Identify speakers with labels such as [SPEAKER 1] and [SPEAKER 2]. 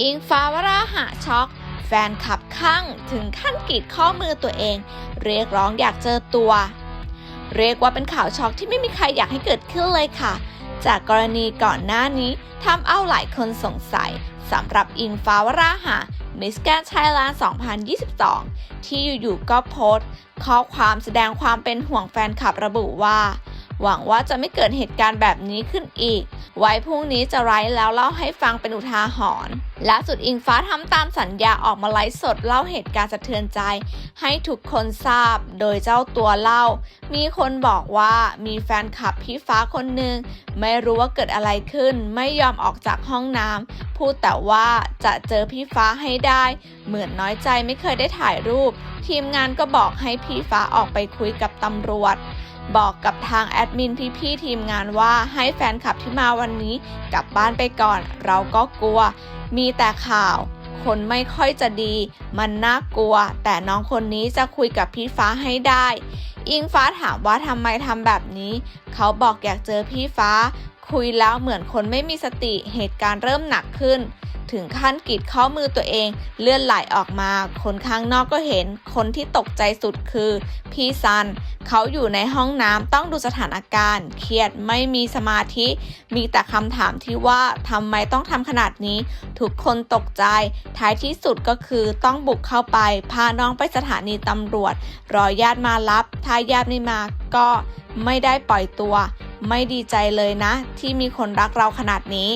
[SPEAKER 1] อิงฟ้าวราหะช็อก แฟนขับข้างถึงขั้นกรีดข้อมือตัวเอง เรียกร้องอยากเจอตัว เรียกว่าเป็นข่าวช็อกที่ไม่มีใครอยากให้เกิดขึ้นเลยค่ะ จากกรณีก่อนหน้านี้ทำเอาหลายคนสงสัยสำหรับอิงฟ้าวราหะมิสแกนไทยแลนด์ 2022 ที่อยู่ๆก็โพสต์ ข้อความแสดงความเป็นห่วงแฟนคลับระบุว่า หวังว่าจะไม่เกิดเหตุการณ์แบบนี้ขึ้นอีก ไว้พรุ่งนี้จะไลฟ์แล้วเล่าให้ฟังเป็นอุทาหรณ์ ล่าสุดอิงฟ้าทำตามสัญญาออกมาไลฟ์สดเล่าเหตุการณ์สะเทือนใจ ให้ทุกคนทราบ โดยเจ้าตัวเล่า มีคนบอกว่ามีแฟนคลับพี่ฟ้าคนหนึ่งไม่รู้ว่าเกิดอะไรขึ้น ไม่ยอมออกจากห้องน้ำพูดแต่ว่าจะเจอพี่ฟ้าให้ได้ เหมือนน้อยใจไม่เคยได้ถ่ายรูป ทีมงานก็บอกให้พี่ฟ้าออกไปคุยกับตำรวจบอกกับทางแอดมินพี่ๆทีมงานว่าให้แฟนคลับที่มาวันนี้กลับบ้านไปก่อน เราก็กลัว มีแต่ข่าว คนไม่ค่อยจะดี มันน่ากลัว แต่น้องคนนี้จะคุยกับพี่ฟ้าให้ได้ อิงฟ้าถามว่าทำไมทำแบบนี้ เขาบอกอยากเจอพี่ฟ้า คุยแล้วเหมือนคนไม่มีสติเหตุการณ์เริ่มหนักขึ้น ถึงขั้นกรีดข้อมือตัวเองเลือนไหลออกมา คนข้างนอกก็เห็น คนที่ตกใจสุดคือ พี่ซัน เขาอยู่ในห้องน้ำต้องดูสถานการณ์ เครียดไม่มีสมาธิ มีแต่คำถามที่ว่าทำไมต้องทำขนาดนี้ ทุกคนตกใจ ท้ายที่สุดก็คือต้องบุกเข้าไป พาน้องไปสถานีตำรวจ รอญาติมารับ ถ้าญาติไม่มาก็ไม่ได้ปล่อยตัว ไม่ดีใจเลยนะ ที่มีคนรักเราขนาดนี้